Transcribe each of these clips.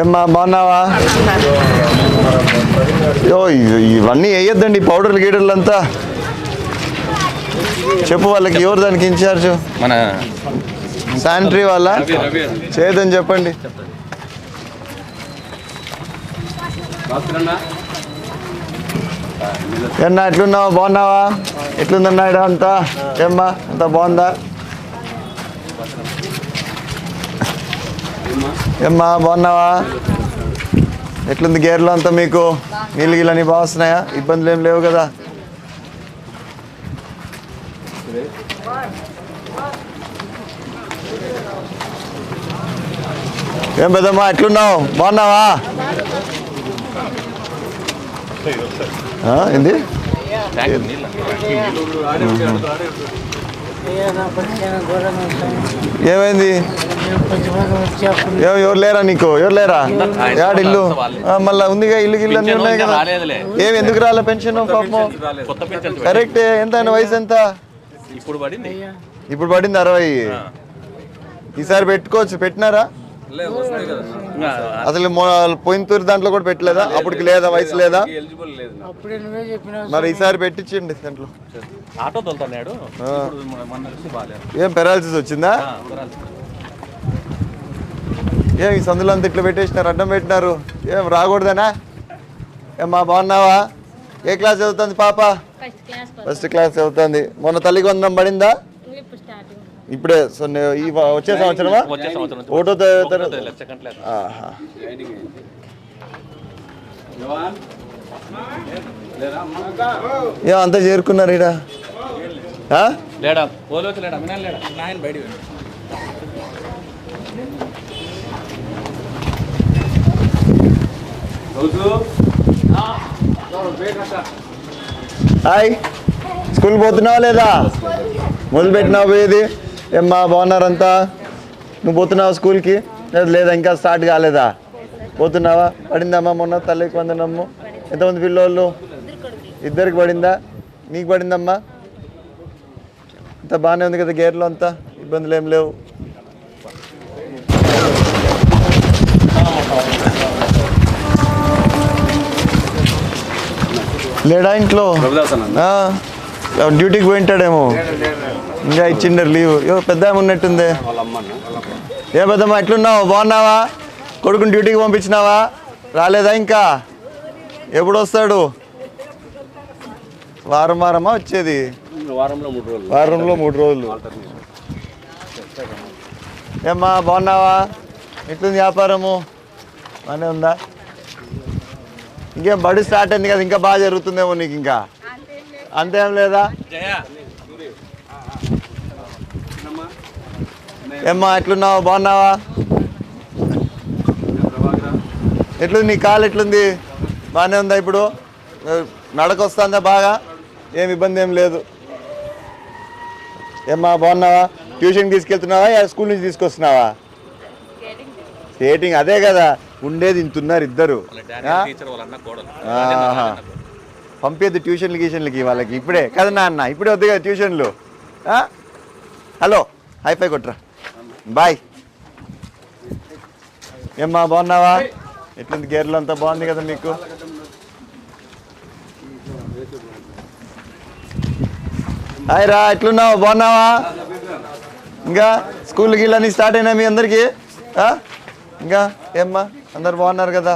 ఏమ్మా బాగున్నావా? యో ఇవన్నీ వేయొద్దండి పౌడర్లు గీడర్లు అంతా చెప్పు వాళ్ళకి ఎవరు దానికి ఇన్ఛార్జ్? మన శానిటరీ వాళ్ళ? చేయదని చెప్పండి. ఏమన్నా ఎట్లున్నావా? బాగున్నావా? ఎట్లుందన్నా ఈడ అంతా? ఏమ్మా అంతా బాగుందా? ఏమ్మా బాగున్నావా? ఎట్లుంది గేర్లో అంతా మీకు? నీళ్ళు గిళ్ళు అన్నీ బాగా వస్తున్నాయా ఇబ్బందులు ఏం లేవు కదా? ఏం పెద్దమ్మా ఎట్లున్నావు? బాగున్నావా? ఏంది? ఏమైంది? ఎవ- ఎవరు లేరా నీకు? ఎవరు లేరా? యాడ ఇల్లు? మళ్ళా ఉందిగా ఇల్లు గిల్లు అన్నీ ఉన్నాయి కదా. ఏమి ఎందుకు రాలే పెన్షన్ పాపం కరెక్ట్ ఎంత ఆయన వయసు ఎంత? ఇప్పుడు పడింది. ఇప్పుడు పడింది అరవై. ఈసారి పెట్టుకోవచ్చు. పెట్టినారా? అసలు మొ- పోయిన తూరి దాంట్లో కూడా పెట్టలేదా? అప్పటికి లేదా వయసు లేదా? మరి ఈసారి పెట్టించండి దాంట్లో. ఆటో తోలుతున్నాడు. ఏం పెరాలసిస్ వచ్చిందా? ఏం ఈ సందులో అంతా ఇట్లా పెట్టేసినారు అడ్డం పెట్టినారు? ఏం రాకూడదనా? ఏమ్మా బాగున్నావా? ఏ క్లాస్ చదువుతుంది పాప? ఫస్ట్ క్లాస్ ఫస్ట్ క్లాస్ చదువుతుంది. మొన్న తల్లికి వందనం పడిందా? ఇప్పుడు సో ఈ వచ్చే సంవత్సరమా? ఒకటో. ఏం అంతా చేరుకున్నారు ఈడ? ఆ? లేడా? పోలీ వచ్చి లేడా? వినాలి లేడా? నాయన బయట హాయ్. స్కూల్ పోతున్నావా లేదా? మొదలు పెట్టినావు పోయేది ఏమ్మా బాగున్నారంతా? నువ్వు పోతున్నావా స్కూల్కి? లేదు లేదా ఇంకా స్టార్ట్ కాలేదా? పోతున్నావా? పడిందమ్మా మొన్న తల్లికి వందనమ్ము ఎంతమంది పిల్లోళ్ళు? ఇద్దరికి పడిందా? నీకు పడిందమ్మా? అంతా బాగానే ఉంది కదా గేర్లో అంతా? ఇబ్బందులు ఏం లేవు. లేడా ఇంట్లో? డ్యూటీకి పోయింటాడేమో. ఇంకా ఇచ్చిండరు లీవ్ యో పెద్ద ఉన్నట్టుంది. ఏ పెద్దమ్మా ఎట్లున్నావు? బాగున్నావా? కొడుకుని డ్యూటీకి పంపించినావా? రాలేదా ఇంకా? ఎప్పుడు వస్తాడు? వారం వారమా వచ్చేది? వారంలో మూడు రోజులు. వారంలో మూడు రోజులు. ఏమ్మా బాగున్నావా? ఎట్లుంది వ్యాపారము? బాగానే ఉందా? ఇంకేం బడి స్టార్ట్ అయింది కదా ఇంకా బాగా జరుగుతుందేమో నీకు ఇంకా? అంతేం లేదా? ఏమ్మా ఎట్లున్నావు? బాగున్నావా? ఎట్లుంది? నీ కాలు ఎట్లుంది? బాగానే ఉందా ఇప్పుడు? నడక వస్తుందా బాగా? ఏం ఇబ్బంది ఏం లేదు. ఏమ్మా బాగున్నావా? ట్యూషన్కి తీసుకెళ్తున్నావా? స్కూల్ నుంచి తీసుకొస్తున్నావా? స్కేటింగ్ అదే కదా. ఉండేది ఇంతున్నారు ఇద్దరు. పంపేది ట్యూషన్లు గీషన్లకి వాళ్ళకి ఇప్పుడే. కదా నాన్న ఇప్పుడే వద్దు కదా ట్యూషన్లు? హలో హైఫై కొట్రా. బాయ్. ఏమ్మా బాగున్నావా? ఎట్లుంది గేర్లు అంతా బాగుంది కదా మీకు? హాయ్ రా ఎట్లున్నావు? బాగున్నావా? ఇంకా స్కూల్ గిళ్ళని స్టార్ట్ అయినా మీ అందరికీ? ఇంకా ఏమ్మా అందరు బాగున్నారు కదా?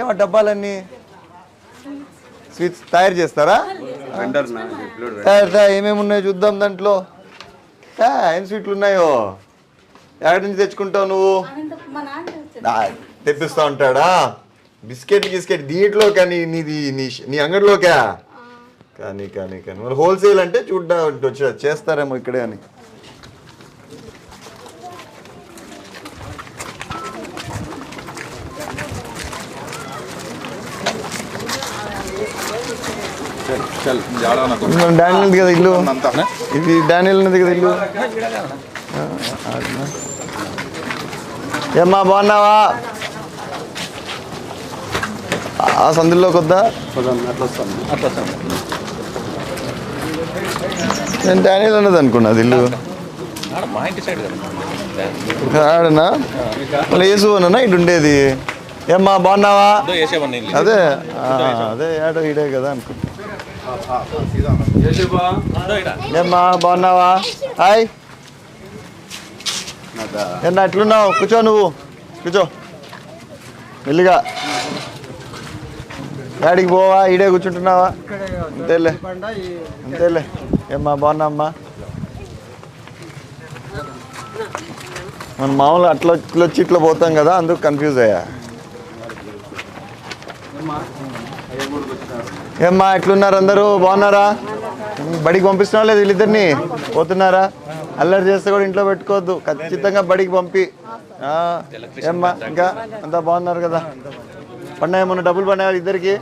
ఏమో డబ్బాలన్నీ స్వీట్స్ తయారు చేస్తారా? తయారు తయారు ఏమేమి ఉన్నాయో చూద్దాం దాంట్లో. ఏం స్వీట్లు ఉన్నాయో? ఎక్కడి నుంచి తెచ్చుకుంటావు నువ్వు? తెప్పిస్తా ఉంటాడా? బిస్కెట్ గిస్కెట్ దీంట్లో కానీ నీది నీ నీ అంగడిలోకా? కానీ కానీ కానీ. మరి హోల్సేల్ అంటే చూడ్డా వచ్చి చేస్తారేమో ఇక్కడే అని. డానియల్ ఉంది కదా ఇల్లు? ఇది డానియల్ ఉన్నది కదా ఇల్లు. ఏమ్మా బాగున్నావా? ఆ సందుల్లోకి వద్దా? నేను డానియల్ ఉన్నది అనుకున్నా ఇల్లు ఆడనా? మళ్ళీ యేసు అన్నా ఇటు ఉండేది. ఏమ్మా బాగున్నావా. అదే అదే ఏడో ఈడే కదా అనుకుంటా. ఏమ్మా బాగున్నావా? హాయ్. ఏమన్నా ఎట్లున్నావు కూర్చో నువ్వు. కూర్చో. మెల్లిగా. గాడికి పోవా? ఈడే కూర్చుంటున్నావా? అంతేలే. అంతేలే. ఏమ్మా బాగున్నామ్మా మనం మామూలుగా అట్లా ఇట్లా వచ్చి ఇట్లా పోతాం కదా అందుకు కన్ఫ్యూజ్ అయ్యా. ఏమ్మా ఎట్లున్నారు అందరూ? బాగున్నారా? బడికి పంపిస్తున్నావా లేదు వీళ్ళిద్దరిని? పోతున్నారా? అల్లరి చేస్తే కూడా ఇంట్లో పెట్టుకోవద్దు. ఖచ్చితంగా బడికి పంపి. ఆ, ఏమ్మా ఇంకా అంతా బాగున్నారు కదా? పడినాయి మొన్న డబ్బులు పడినాయి ఇద్దరికి?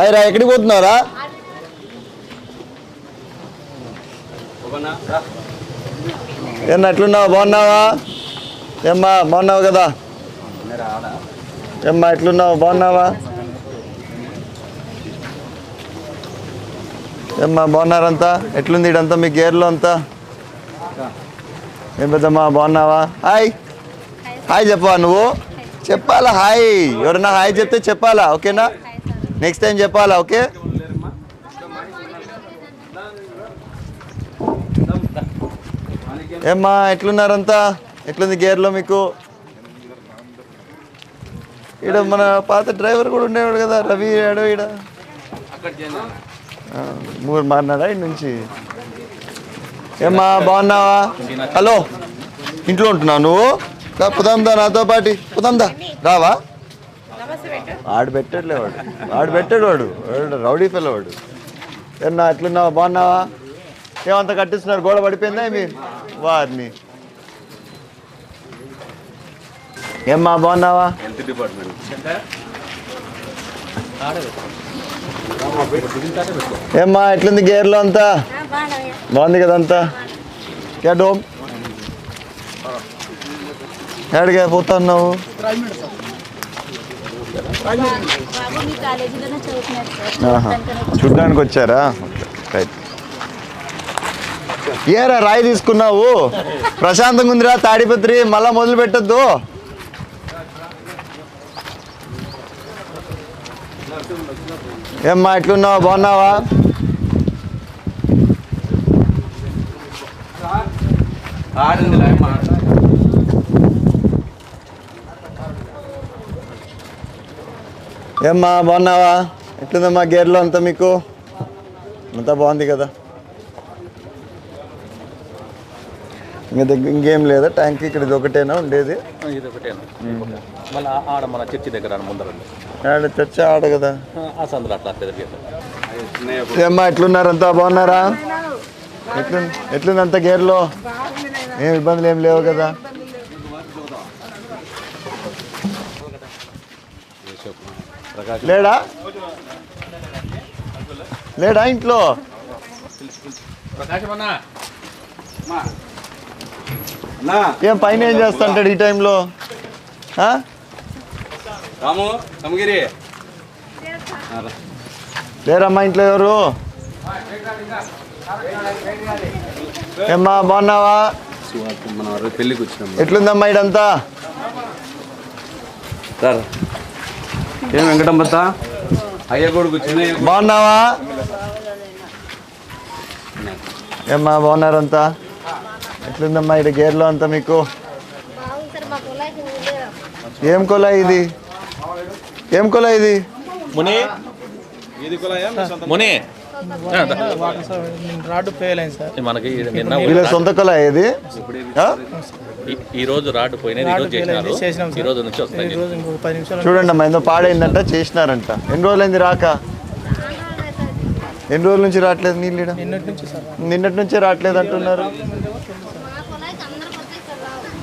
అయ్యరా ఎక్కడికి పోతున్నారా ఏమన్నా ఎట్లున్నావు? బాగున్నావా? ఏమ్మా బాగున్నావు కదా? ఏమ్మా ఎట్లున్నావు? బాగున్నావా? ఏమ్మా బాగున్నారంతా? ఎట్లుంది ఇడంతా మీ గేర్లో అంతా? ఏం పెద్దమ్మా బాగున్నావా? హాయ్. హాయ్ చెప్పవా నువ్వు? చెప్పాలా? హాయ్. ఎవరన్నా హాయ్ చెప్తే చెప్పాలా? ఓకేనా? నెక్స్ట్ టైం చెప్పాలా? ఓకే? ఏమ్మా ఎట్లున్నారంతా? ఎట్లుంది గేర్లో మీకు? ఈడ మన పాత డ్రైవర్ కూడా ఉండేవాడు కదా రవి ఆడో ఈడ. మూడు మారినాడా ఇంటి నుంచి? ఏమ్మా బాగున్నావా? హలో ఇంట్లో ఉంటున్నావు నువ్వు? పుదాందా నాతో పాటి. పుదాందా రావా? ఆడు పెట్టాడులే వాడు. ఆడు పెట్టాడు వాడు. వాడు రౌడీ పిల్ల వాడు. ఏమన్నా ఎట్లున్నావా? బాగున్నావా? ఏమంత కట్టిస్తున్నారు? గోడ పడిపోయిందా మీ వారిని. ఏమ్మా బాగున్నావా? Health department. ఏమ్మా ఎట్లుంది గేర్లో అంతా? బాగుంది కదంతా? అంతా క్యా డోమ్? పోతున్నావు ఆహా. చూడ్డానికి వచ్చారా? రైట్ ఏరా రాయి తీసుకున్నావు? ప్రశాంతంగా ఉందిరా తాడిపత్రి మళ్ళా మొదలు పెట్టద్దు ఏమ్మా ఎట్లున్నావు? బాగున్నావా? ఏమ్మా బాగున్నావా? ఎట్లుందమ్మా గేర్లో అంతా మీకు? అంతా బాగుంది కదా. ఇంకా దగ్గర ఇంకేం లేదా? ట్యాంక్ ఇక్కడ ఇది ఒకటేనా? ఉండేది? ఇది ఒకటేనా? మళ్ళీ ఆడ మన చర్చి దగ్గర ముందర. ఆడ చర్చ ఆడ కదా. ఏమ్మా ఎట్లున్నారంతా బాగున్నారా ఎట్లుంది ఎట్లుంది అంత? గేర్లో? ఏం ఇబ్బందులు ఏం లేవు కదా. లేడా? లేడా ఇంట్లో? ఏం పైన ఏం చేస్తుంటాడు ఈ టైంలో? ఆ? రాము సమగిరి లేరమ్మా ఇంట్లో ఎవరు? ఏమ్మా బాగున్నావా? పెళ్ళికి వచ్చినాం ఎట్లుందమ్మా ఇడంతా సార్. ఏం వెంకటంబత్త? అయ్య కొడుకు చిన్న బాగున్నావా? ఏమ్మా బాగున్నారంతా ఎట్లుందమ్మా ఇటు గేర్లో అంతా మీకు? ఏం కొలా ఇది? ఏం కొలా ఇది? ముని? ముని? రాడ్ ఫెయిల్ అయింది సార్. మనకి నిన్న వీళ్ళ సొంత కొలా ఇది? ఈ- రోజు రాడ్ పోయినది ఈ రోజు చేసినారు. చేసినాం సార్. ఈ రోజు నుంచి వస్తాయి ఈ రోజు ఇంకొక పది నిమిషాలు చూడండి అమ్మా ఏదో పాడైందంట చేసినారంట. ఎన్ని రోజులైంది రాక? ఎన్ని రోజుల నుంచి రావట్లేదు నీళ్ళు ఈడ? నిన్నటి నుంచి సార్. నిన్నటి నుంచే రావట్లేదు అంటున్నారు.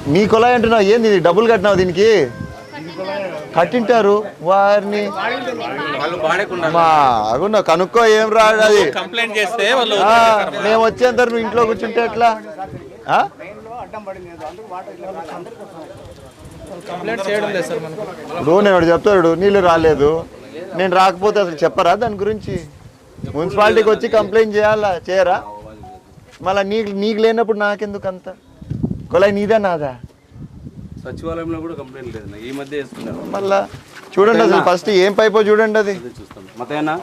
మీ కొలాయి అంటున్నావు ఏంది ఇది? డబ్బులు కట్టినావు దీనికి? కట్టింటారు వారిని. వాళ్ళు పాడేకుండా మా అగున్నా కనుక్కో ఏం రాదు అది. కంప్లైంట్ చేస్తే వాళ్ళు ఆ, మేము వచ్చేంత నువ్వు ఇంట్లో కూర్చుంటే ఎట్లా? ఇప్పుడు నేను ఒకటి చెప్తాడు నీళ్ళు రాలేదు. నేను రాకపోతే అసలు చెప్పరా దాని గురించి? మున్సిపాలిటీకి వచ్చి కంప్లైంట్ చేయాలా? చేయరా? మళ్ళీ నీకు నీకు లేనప్పుడు నాకెందుకు అంత? కొలాయి నీదా నాదా? సచివాలయంలో కూడా కంప్లైంట్ లేదు ఈ మధ్య వేస్తున్నారు మళ్ళా చూడండి అసలు ఫస్ట్ ఏం పైపో చూడండి అది. అదే చూస్తాం. మతేనా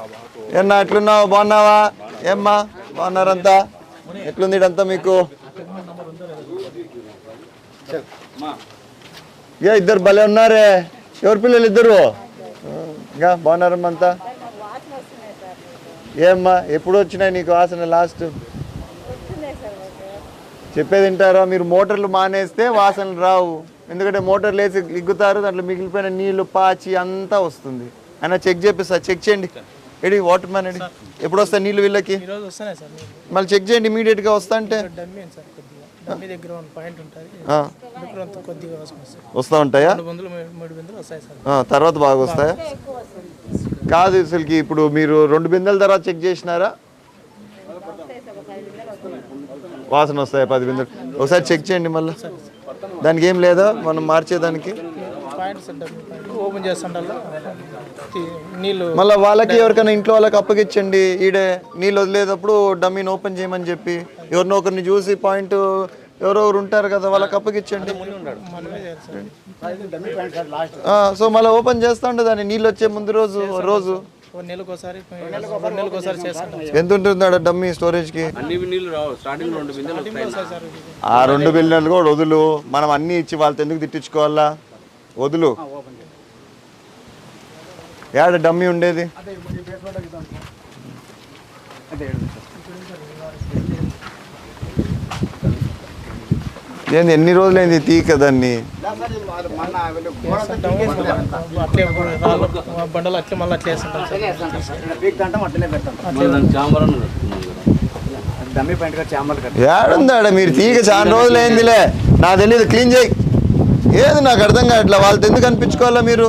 ఏమన్నా ఎట్లున్నావు? బాగున్నావా? ఏమ్మా? బాగున్నారంతా ఎట్లుంది ఇదంతా మీకు? ఏ ఇద్దరు భలే ఉన్నారే. ఎవరి పిల్లలు ఇద్దరు? ఇంకా బాగున్నారమ్మా అంతా? ఏమ్మా ఎప్పుడు వచ్చినాయి నీకు వాసన లాస్ట్? చెప్పేది వింటారా? మీరు మోటార్లు మానేస్తే వాసనలు రావు. ఎందుకంటే మోటార్లు వేసి ఇగ్గుతారు దాంట్లో మిగిలిపోయిన నీళ్ళు పాచి అంతా వస్తుంది. అయినా చెక్ చేపిస్తా చెక్ చేయండి. ఎడి వాటర్ మ్యాన్ ఎడి ఎప్పుడు వస్తాయి నీళ్ళు వీళ్ళకి? మళ్ళీ చెక్ చేయండి ఇమీడియట్గా వస్తా అంటే. వస్తూ ఉంటాయా? తర్వాత బాగా వస్తాయా? కాదు అసలుకి ఇప్పుడు మీరు రెండు బిందెల తర్వాత చెక్ చేసినారా? వాసన వస్తాయి పది బిందెలు? ఒకసారి చెక్ చేయండి మళ్ళీ. దానికి ఏం లేదా మనం మార్చేదానికి. ఓపెన్ నీళ్ళు మళ్ళీ వాళ్ళకి ఎవరికైనా ఇంట్లో వాళ్ళకి అప్పగించండి ఈడే నీళ్ళు వదిలేటప్పుడు డమ్మీని ఓపెన్ చేయమని చెప్పి ఎవరినో ఒకరిని చూసి పాయింట్ ఎవరెవరు ఉంటారు కదా వాళ్ళకి అప్పగించండి సో మళ్ళీ ఓపెన్ చేస్తా ఉండే దాన్ని నీళ్ళు వచ్చే ముందు రోజు రోజు. ఒక నెలకు ఒకసారి రెండు నెలలకు ఒకసారి చేస్తుంటాం ఎంత ఉంటుంది డమ్మీ స్టోరేజ్కి. ఆ రెండు బిల్లులు కూడా వదులు. మనం అన్ని ఇచ్చి వాళ్ళతో ఎందుకు తిట్టించుకోవాలా? వదులు. ఏడ డమ్మీ ఉండేది? ఏంది ఎన్ని రోజులైంది అట్లే రాళ్ళు బండలు అట్లే మళ్ళీ అట్లే ఏడుందాడ మీరు? తీగ చాలా రోజులు అయిందిలే నాకు తెలియదు క్లీన్ చేయి. ఏది నాకు అర్థం కావట్లే వాళ్ళతో ఎందుకు అనిపించుకోవాలా మీరు?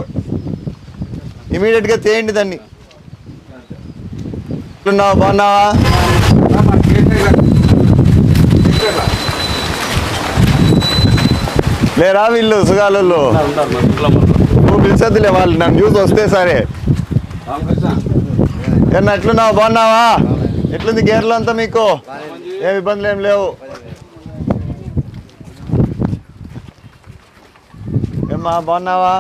ఇమీడియట్గా చేయండి దాన్ని. ఎట్లున్నావా బాగున్నావా లేరా వీళ్ళు మాత్రం. నువ్వు పిలిచద్దులే వాళ్ళు నన్ను చూసి వస్తే సరే. ఏమన్నా ఎట్లున్నావా? బాగున్నావా? ఎట్లుంది గేర్లు అంతా మీకు? ఏం ఇబ్బందులు ఏం లేవు? ఏమ్మా బాగున్నావా?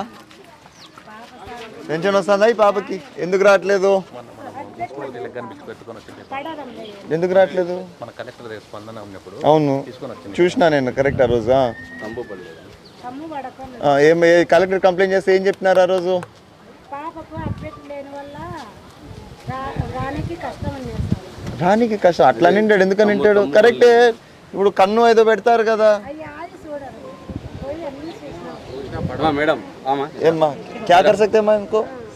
పెన్షన్ వస్తుందా ఈ పాపకి? ఎందుకు రావట్లేదు? ఎందుకు రావట్లేదు? అవును. చూసినా నేను కరెక్ట్ ఆ రోజు ఏం కలెక్టర్ కంప్లైంట్ చేస్తే ఏం చెప్పినారు ఆ రోజు? పాపకు అప్డేట్ లేని వల్ల రా- రానికి కష్టం అట్లా నిండాడు ఎందుకని నింటాడు కరెక్టే ఇప్పుడు కన్ను ఏదో పెడతారు కదా. మేడం ఆమా. ఏమ్మా క్యా కర్ సక్తే మా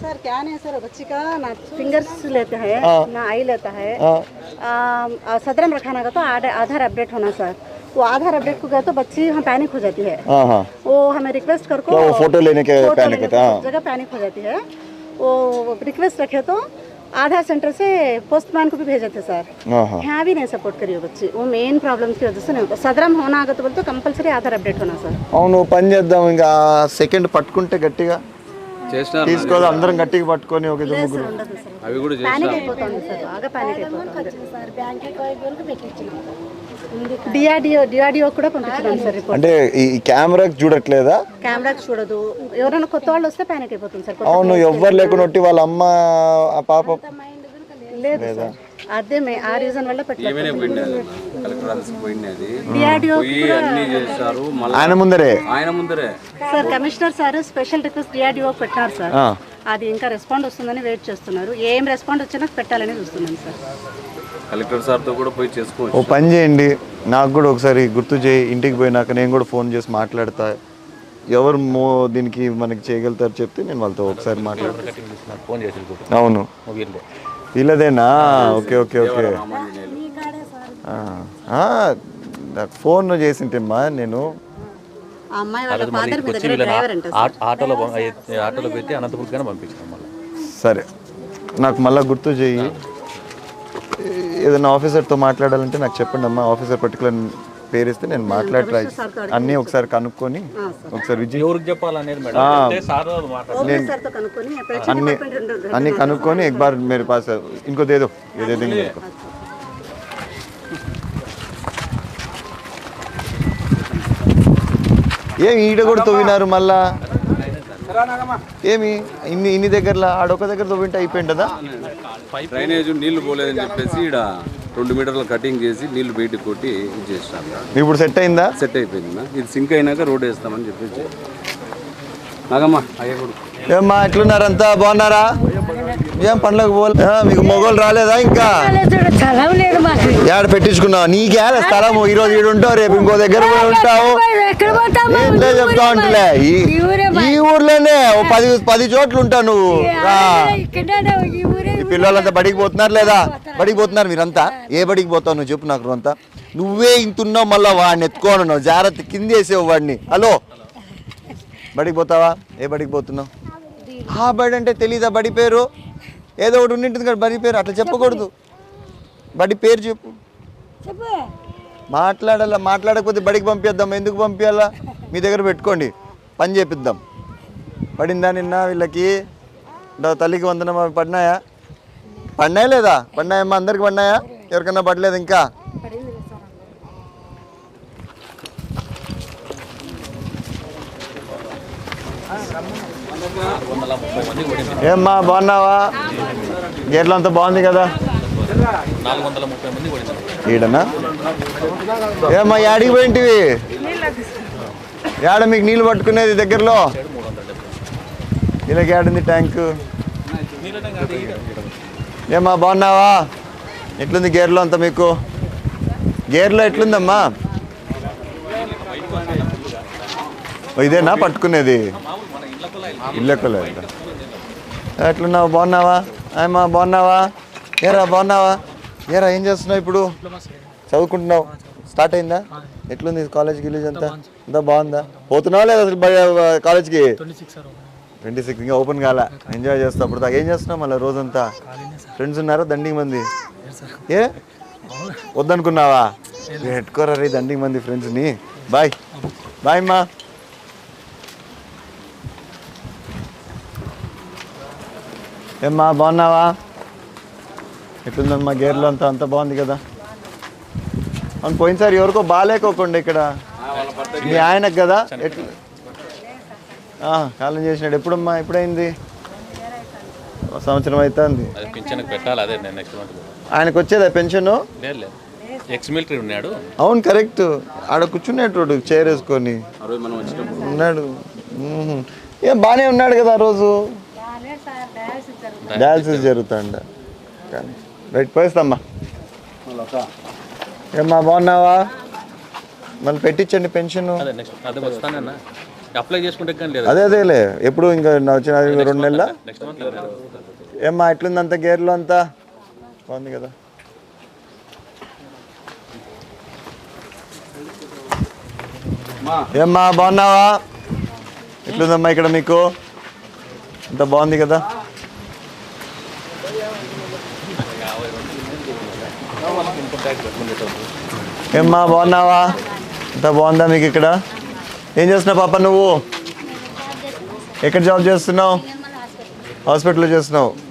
सर क्या नहीं सर बच्ची का ना फिंगर्स लेता है ना आई लेता है हाँ। आ, सदर में रखाना का तो आध- आधार अपडेट होना सर वो आधार अपडेट को गए तो बच्ची हम पैनिक हो जाती है हाँ हाँ वो हमें रिक्वेस्ट कर को क्या वो फोटो लेने के फोटो पैनिक लेने होता है को जगह पैनिक हो जाती है वो रिक्वेस्ट रखे तो आधार सेंटर से पोस्टमैन को भी भेजे थे सर हाँ हाँ यहाँ भी नहीं सपोर्ट करी वो बच्ची वो मेन प्रॉब्लम की वजह से नहीं होता सदरम होना आगे तो बोलते तो कंपलसरी आधार अपडेट होना सर అవును పని చేద్దాం ఇంకా సెకండ్ పట్టుకుంటే గట్టిగా చేసినారు తీసుకోదు అందరం గట్టిగా పట్టుకొని ఒక ముగ్గురు. అవి కూడా డిఆర్డిఓ డిఆర్డిఓ కూడా పంపించినాం సార్ రిపోర్ట్ అంటే ఈ కెమెరాకి చూడట్లేదా? కెమెరాకి చూడదు. ఎవరైనా కొత్త వాళ్ళు వస్తే ప్యానిక్ అయిపోతుంది సార్. అవును ఎవ్వరు లేకుండా వాళ్ళ అమ్మ ఆ పాప. లేదు? సార్. అదే మే ఆ రీజన్ వల్ల ఆయన ముందరే? ఆయన ముందరే. Sir commissioner sir special request DRDO పెట్టారు సార్. అది ఇంకా రెస్పాండ్ వస్తుందని వెయిట్ చేస్తున్నారు. ఏం రెస్పాండ్ వచ్చినా పెట్టాలని చూస్తున్నాం సార్. కలెక్టర్ సార్తో కూడా పోయి ఓ పని చేయండి. నాకు కూడా ఒకసారి గుర్తు చేయి. ఇంటికి పోయినాక నేను కూడా ఫోన్ చేసి మాట్లాడతా. ఎవరు మో దీనికి మనకి చేయగలుగుతారు చెప్తే నేను వాళ్ళతో ఒకసారి మాట్లాడతా. నాకు ఫోన్ చేసి అవును. వీళ్ళదేనా ఓకే ఓకే ఓకే. ఫోన్ చేసింటమ్మా నేను. ఆటోలో ఆటోలో పెట్టి అనంతపురం పంపించాం మళ్ళీ. సరే. నాకు మళ్ళీ గుర్తు చేయి. ఏదైనా ఆఫీసర్తో మాట్లాడాలంటే నాకు చెప్పండి అమ్మా ఆఫీసర్ పర్టికులర్ పేరిస్తే నేను మాట్లాడరా అన్నీ ఒకసారి కనుక్కొని ఒకసారి నేను అన్ని అన్ని కనుక్కొని ఎక్బార్ మీరు పాస్ ఇంకోదేదో ఏదేదో ఏమి ఈడ కూడా తవ్వినారు మళ్ళా? ఏమి? ఇన్ని ఇన్ని దగ్గరలో? ఆడొక దగ్గర తవ్వింటే అయిపోయింటదా డ్రైనేజ్ నీళ్ళు పోలేదని చెప్పేసి ఇక్కడ రెండు మీటర్ల కటింగ్ చేసి నీళ్ళు బయటకు కొట్టి ఇది చేసినారు ఇప్పుడు సెట్ అయిందా? సెట్ అయిపోయింది నా. ఇది సింక్ అయినాక రోడ్ వేస్తామని చెప్పేసి నాగమ్మ ఏమ్మా ఎట్లున్నారంతా బాగున్నారా? ఏం పండ్లకు పోలే? ఆ, మీకు మొగోలు రాలేదా ఇంకా? ఏడ పెట్టించుకున్నావు? నీకేడ స్థలం? ఈ రోజు ఈడు ఉంటావు రేపు ఇంకో దగ్గర పోయి ఉంటావు. చెప్తా ఉంటలే. ఈ ఈ ఊరే ఈ ఊర్లోనే ఓ పది పది చోట్ల ఉంటావు నువ్వు పిల్లలంతా బడికి పోతున్నారు లేదా? బడికి పోతున్నారు మీరంతా? ఏ బడికి పోతావు నువ్వు చెప్పు నాకు అంతా నువ్వే ఇంతున్నావు మళ్ళా వాడిని ఎత్తుకొని జాగ్రత్త కింద వేసావు వాడిని. హలో? బడికి పోతావా? ఏ బడికి పోతున్నావు? ఆ బడి అంటే తెలీదా బడి పేరు? ఏదో ఒకటి ఉండింటుంది కదా బడి పేరు అట్లా చెప్పకూడదు. బడి పేరు చెప్పు. మాట్లాడాలా? మాట్లాడకపోతే బడికి పంపిద్దాం ఎందుకు పంపించాలా మీ దగ్గర పెట్టుకోండి. పని చేపిద్దాం. పడిందా నిన్న వీళ్ళకి? తల్లికి వందనం అవి పడినాయా? పడినాయా లేదా? పడినాయమ్మా అందరికి పడినాయా? ఎవరికన్నా పడలేదు ఇంకా? ఏమ్మా బాగున్నావా? గేట్లు అంతా బాగుంది కదా? ఈడనా? ఏమ్మా యాడికి పోయింటివి? యాడ మీకు నీళ్ళు పట్టుకునేది దగ్గరలో? వీళ్ళకి యాడుంది ట్యాంకు? ఏమ్మా బాగున్నావా? ఎట్లుంది గేర్లో అంతా మీకు? గేర్లో ఎట్లుందమ్మా? ఇదేనా పట్టుకునేది? ఇల్లెక్కలే ఎట్లున్నావు బాగున్నావా? ఆయమ్మా బాగున్నావా? ఏరా బాగున్నావా? ఏరా ఏం చేస్తున్నావు ఇప్పుడు? చదువుకుంటున్నావు. స్టార్ట్ అయిందా? ఎట్లుంది కాలేజ్ గిలేజ్ అంతా? అంతా బాగుందా? పోతున్నావా లేదా అసలు కాలేజ్కి? ట్వంటీ సిక్స్ ఇంకా ఓపెన్ కాలే. ఎంజాయ్ చేస్తా అప్పుడు ఏం చేస్తున్నావు మళ్ళీ రోజంతా? ఫ్రెండ్స్ ఉన్నారా దండికి మంది? ఏ? వద్దనుకున్నావా? పెట్టుకోరా రే దండికి మంది ఫ్రెండ్స్ని. బాయ్. బాయ్ అమ్మా. ఏమ్మా బాగున్నావా? ఎట్లుందమ్మా గేర్లో అంతా? అంత బాగుంది కదా. అవును పోయినసారి ఎవరికో బాగాలేకోకుండా ఇక్కడ. మీ ఆయనకు కదా? ఎట్లు? కాలం చేసినాడు. ఎప్పుడమ్మా? ఎప్పుడైంది? సంవత్సరం అవుతుంది అది పింఛన్కి పెట్టాలి అదే నేను నెక్స్ట్ మంత్ ఆయనకు వచ్చేదా పెన్షన్? లేదు లేదు. ఎక్స్ మిలిటరీ ఉన్నాడు. అవును కరెక్ట్ ఆడ కూర్చునేటోడు చైర్ వేసుకొని. ఉన్నాడు. ఏం బాగానే ఉన్నాడు కదా ఆ రోజు? డయాలసిస్ జరుగుతాండ. కానీ రైట్ పోయిస్తామ్మా. ఏమ్మా బాగున్నావా? మళ్ళీ పెట్టించండి పెన్షన్. అప్లై చేసుకుంటే కానీ అదే అదేలే. ఎప్పుడు ఇంకా వచ్చిన రెండు నెలల? ఏమ్మా ఎట్లుంది అంత. గేర్లో అంతా? బాగుంది కదా. ఏమ్మా బాగున్నావా? ఎట్లుందమ్మా ఇక్కడ మీకు? అంత బాగుంది కదా. ఏమ్మా బాగున్నావా? అంత బాగుందా మీకు ఇక్కడ? ఏం చేస్తున్నావు పాప నువ్వు? ఎక్కడ జాబ్ చేస్తున్నావు? హాస్పిటల్లో చేస్తున్నావు.